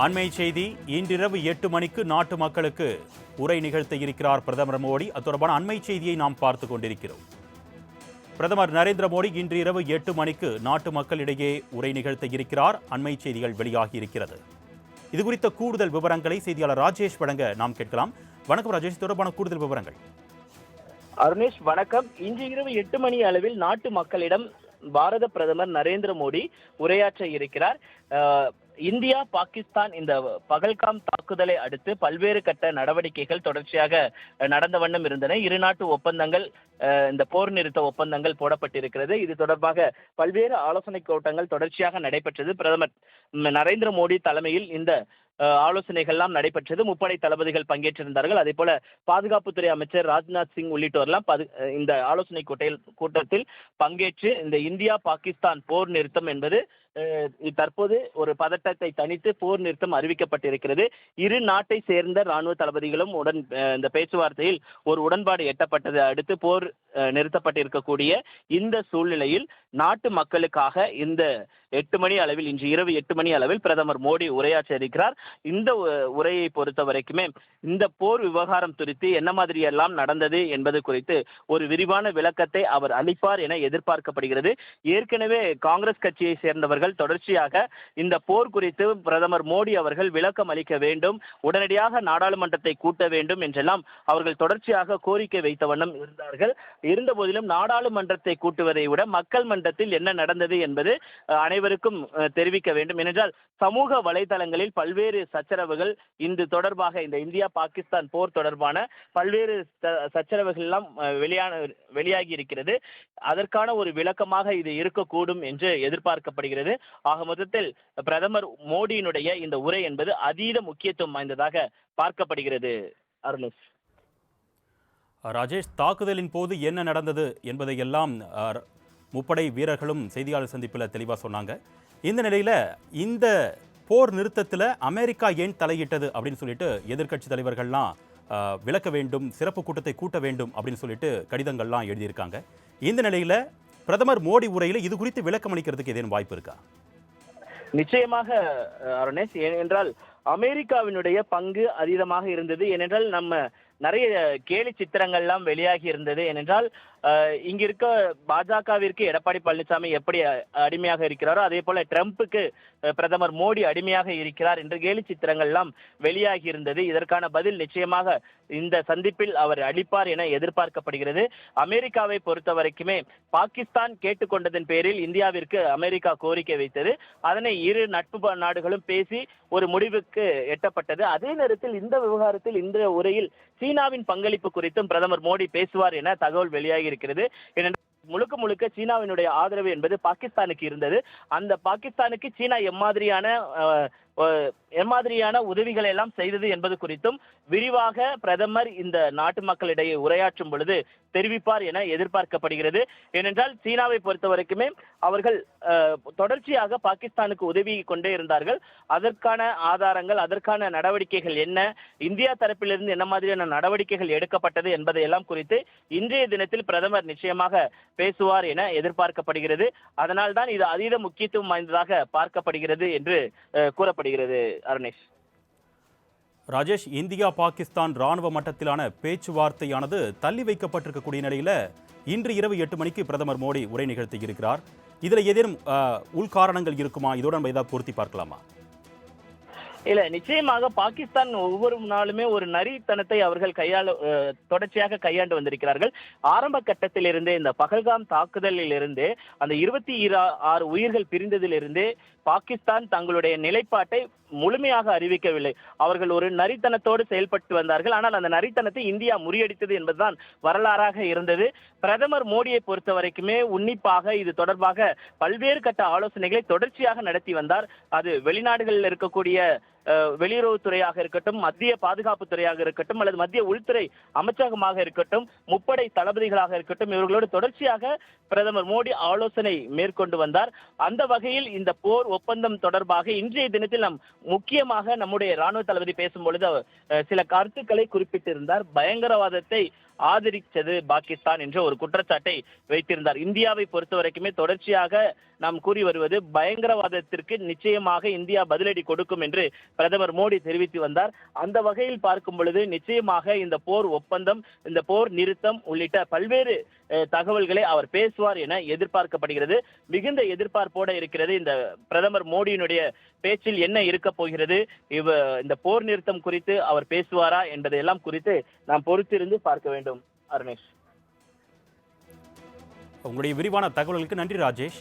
அண்மை செய்தி இன்றிரவு எட்டு மணிக்கு நாட்டு மக்களுக்கு உரை நிகழ்த்த இருக்கிறார் பிரதமர் மோடி. அது தொடர்பான அண்மை செய்தியை நாம் பார்த்து கொண்டிருக்கிறோம். பிரதமர் நரேந்திர மோடி இன்று இரவு எட்டு மணிக்கு நாட்டு மக்களிடையே உரை நிகழ்த்த இருக்கிறார். அண்மை செய்திகள் வெளியாகி இருக்கிறது. இது குறித்த கூடுதல் விவரங்களை செய்தியாளர் ராஜேஷ் வழங்க நாம் கேட்கலாம். வணக்கம் ராஜேஷ் தொடர்பான கூடுதல் விவரங்கள். அருணேஷ் வணக்கம். இன்று இரவு எட்டு மணி அளவில் நாட்டு மக்களிடம் பாரத பிரதமர் நரேந்திர மோடி உரையாற்ற இருக்கிறார். இந்தியா பாகிஸ்தான் இந்த பகல்காம் தாக்குதலை அடுத்து பல்வேறு கட்ட நடவடிக்கைகள் தொடர்ச்சியாக நடந்த வண்ணம் இருந்தன. இரு நாட்டு ஒப்பந்தங்கள் இந்த போர் நிறுத்த ஒப்பந்தங்கள் போடப்பட்டிருக்கிறது. இது தொடர்பாக பல்வேறு ஆலோசனை கூட்டங்கள் தொடர்ச்சியாக நடைபெற்றது. பிரதமர் நரேந்திர மோடி தலைமையில் இந்த ஆலோசனைகள்லாம் நடைபெற்றது. முப்படை தளபதிகள் பங்கேற்றிருந்தார்கள். அதே போல பாதுகாப்புத்துறை அமைச்சர் ராஜ்நாத் சிங் உள்ளிட்டோர்லாம் பது- இந்த ஆலோசனை கூட்டையில் கூட்டத்தில் பங்கேற்று இந்த இந்தியா பாகிஸ்தான் போர் நிறுத்தம் என்பது தற்போது ஒரு பதட்டத்தை தணித்து போர் நிறுத்தம் அறிவிக்கப்பட்டிருக்கிறது. இரு நாட்டை சேர்ந்த ராணுவ தளபதிகளும் உடன் இந்த பேச்சுவார்த்தையில் ஒரு உடன்பாடு எட்டப்பட்டதை. அடுத்து போர் நிறுத்தப்பட்டிருக்கக்கூடிய இந்த சூழ்நிலையில் நாட்டு மக்களுக்காக இந்த எட்டு மணி அளவில் இன்று இரவு எட்டு மணி அளவில் பிரதமர் மோடி உரையாற்ற இருக்கிறார் இந்த உரையை பொறுத்த வரைக்குமே இந்த போர் விவகாரம் குறித்து என்ன மாதிரி எல்லாம் நடந்தது என்பது குறித்து ஒரு விரிவான விளக்கத்தை அவர் அளிப்பார் என எதிர்பார்க்கப்படுகிறது. ஏற்கனவே காங்கிரஸ் கட்சியை சேர்ந்தவர்கள் தொடர்ச்சியாக இந்த போர் குறித்து பிரதமர் மோடி அவர்கள் விளக்கம் அளிக்க வேண்டும் உடனடியாக நாடாளுமன்றத்தை கூட்ட வேண்டும் என்றெல்லாம் அவர்கள் தொடர்ச்சியாக கோரிக்கை வைத்த வண்ணம் இருந்தார்கள். இருந்த போதிலும் நாடாளுமன்றத்தை கூட்டுவதை விட மக்கள் மன்றத்தில் என்ன நடந்தது என்பது அனைவருக்கும் தெரிவிக்க வேண்டும். ஏனென்றால் சமூக வலைதளங்களில் பல்வேறு சச்சரவுகள் இது தொடர்பாக இந்த இந்தியா பாகிஸ்தான் போர் தொடர்பான பல்வேறு ச- சச்சரவுகள் எல்லாம் வெளியான வெளியாகி இருக்கிறது அதற்கான ஒரு விளக்கமாக இது இருக்கக்கூடும் என்று எதிர்பார்க்கப்படுகிறது. ஆக மொத்தத்தில் பிரதமர் மோடியினுடைய இந்த உரை என்பது அதீத முக்கியத்துவம் வாய்ந்ததாக பார்க்கப்படுகிறது. அருணேஷ். ராஜேஷ் தாக்குதலின் போது என்ன நடந்தது என்பதை எல்லாம் முப்படை வீரர்களும் செய்தியாளர் சந்திப்பில் தெளிவாக சொன்னாங்க. இந்த நிலையில் இந்த போர் நிறுத்தத்தில் அமெரிக்கா ஏன் தலையிட்டது அப்படின்னு சொல்லிட்டு எதிர்க்கட்சி தலைவர்கள்லாம் விளக்க வேண்டும் சிறப்பு கூட்டத்தை கூட்ட வேண்டும் அப்படின்னு சொல்லிட்டு கடிதங்கள்லாம் எழுதியிருக்காங்க. இந்த நிலையில் பிரதமர் மோடி உரையில் இது குறித்து விளக்கம் அளிக்கிறதுக்கு ஏதேனும் வாய்ப்பு இருக்கா? நிச்சயமாக அருணேஷ் ஏனென்றால் அமெரிக்காவினுடைய பங்கு அதீதமாக இருந்தது. ஏனென்றால் நம்ம நிறைய கேலி சித்திரங்கள்லாம் வெளியாகி இருந்தது. ஏனென்றால் இங்க இருக்க பாஜகவிற்கு எடப்பாடி பழனிசாமி எப்படி அடிமையாக இருக்கிறாரோ அதே போல ட்ரம்ப்புக்கு பிரதமர் மோடி அடிமையாக இருக்கிறார் என்று கேலி சித்திரங்கள்லாம் வெளியாகி இருந்தது. இதற்கான பதில் நிச்சயமாக இந்த சந்திப்பில் அவர் அளிப்பார் என எதிர்பார்க்கப்படுகிறது. அமெரிக்காவை பொறுத்த வரைக்குமே பாகிஸ்தான் கேட்டுக்கொண்டதன் பேரில் இந்தியாவிற்கு அமெரிக்கா கோரிக்கை வைத்தது. அதனை இரு நட்பு நாடுகளும் பேசி ஒரு முடிவுக்கு எட்டப்பட்டது. அதே நேரத்தில் இந்த விவகாரத்தில் இந்த உரையில் சீனாவின் பங்களிப்பு குறித்தும் பிரதமர் மோடி பேசுவார் என தகவல் வெளியாகி இருக்கிறது முழுக்க முழுக்க சீனாவினுடைய ஆதரவு என்பது பாகிஸ்தானுக்கு இருந்தது. அந்த பாகிஸ்தானுக்கு சீனா எம்மாதிரியான எம்மாதிரியான உதவிகளை எல்லாம் செய்தது என்பது குறித்தும் விரிவாக பிரதமர் இந்த நாட்டு மக்களிடையே உரையாற்றும் பொழுது தெரிவிப்பார் என எதிர்பார்க்கப்படுகிறது. ஏனென்றால் சீனாவை பொறுத்த வரைக்குமே அவர்கள் தொடர்ச்சியாக பாகிஸ்தானுக்கு உதவி கொண்டே இருந்தார்கள். அதற்கான ஆதாரங்கள் அதற்கான நடவடிக்கைகள் என்ன இந்தியா தரப்பிலிருந்து என்ன மாதிரியான நடவடிக்கைகள் எடுக்கப்பட்டது என்பதை எல்லாம் குறித்து இன்றைய தினத்தில் பிரதமர் நிச்சயமாக பேசுவார் என எதிர்பார்க்கப்படுகிறது. அதனால்தான் இது அதீத முக்கியத்துவம் வாய்ந்ததாக பார்க்கப்படுகிறது என்று கூறப்படுகிறது. கூறப்படுகிறது அருணேஷ். ராஜேஷ் இந்தியா பாகிஸ்தான் ராணுவ மட்டத்திலான பேச்சுவார்த்தையானது தள்ளி வைக்கப்பட்டிருக்கக்கூடிய நிலையில் இன்று இரவு எட்டு மணிக்கு பிரதமர் மோடி உரை நிகழ்த்தி இருக்கிறார். இதில் ஏதேனும் உள்காரணங்கள் இருக்குமா? இதோட நம்ம ஏதாவது பொருத்தி பார்க்கலாமா? இல்ல நிச்சயமாக பாகிஸ்தான் ஒவ்வொரு நாளுமே ஒரு நரித்தனத்தை அவர்கள் கையாள தொடர்ச்சியாக கையாண்டு வந்திருக்கிறார்கள். ஆரம்ப கட்டத்திலிருந்தே இந்த பகல்காம் தாக்குதலில் இருந்து அந்த இருபத்தி ஆறு உயிர்கள் பிரிந்ததிலிருந்தே பாகிஸ்தான் தங்களுடைய நிலைப்பாட்டை முழுமையாக அறிவிக்கவில்லை. அவர்கள் ஒரு நரித்தனத்தோடு செயல்பட்டு வந்தார்கள். ஆனால் அந்த நரித்தனத்தை இந்தியா முறியடித்தது என்பதுதான் வரலாறாக இருந்தது. பிரதமர் மோடியை பொறுத்த வரைக்குமே உன்னிப்பாக இது தொடர்பாக பல்வேறு கட்ட ஆலோசனைகளை தொடர்ச்சியாக நடத்தி வந்தார். அது வெளிநாடுகளில் இருக்கக்கூடிய வெளியுறவுத்துறையாக இருக்கட்டும் மத்திய பாதுகாப்பு துறையாக இருக்கட்டும் அல்லது மத்திய உள்துறை அமைச்சகமாக இருக்கட்டும் முப்படை தளபதிகளாக இருக்கட்டும் இவர்களோடு தொடர்ச்சியாக பிரதமர் மோடி ஆலோசனை மேற்கொண்டு வந்தார். அந்த வகையில் இந்த போர் ஒப்பந்தம் தொடர்பாக இன்றைய தினத்தில் நாம் முக்கியமாக நம்முடைய ராணுவ தளபதி பேசும்பொழுது சில கருத்துக்களை குறிப்பிட்டிருந்தார். பயங்கரவாதத்தை ஆதரித்தது பாகிஸ்தான் என்ற ஒரு குற்றச்சாட்டை வைத்திருந்தார். இந்தியாவை பொறுத்த வரைக்குமே தொடர்ச்சியாக நாம் கூறி வருவது பயங்கரவாதத்திற்கு நிச்சயமாக இந்தியா பதிலடி கொடுக்கும் என்று பிரதமர் மோடி தெரிவித்து வந்தார். அந்த வகையில் பார்க்கும் பொழுது நிச்சயமாக இந்த போர் ஒப்பந்தம் இந்த போர் நிறுத்தம் உள்ளிட்ட பல்வேறு தகவல்களை அவர் பேசுவார் என எதிர்பார்க்கப்படுகிறது. மிகுந்த எதிர்பார்ப்போட இருக்கிறது இந்த பிரதமர் மோடியினுடைய பேச்சில் என்ன இருக்க போகிறது இவ இந்த போர் நிறுத்தம் குறித்து அவர் பேசுவாரா என்பதையெல்லாம் குறித்து நாம் பொறுத்திருந்து பார்க்க வேண்டும். அருணேஷ். உங்களுடைய விரிவான தகவல்களுக்கு நன்றி ராஜேஷ்.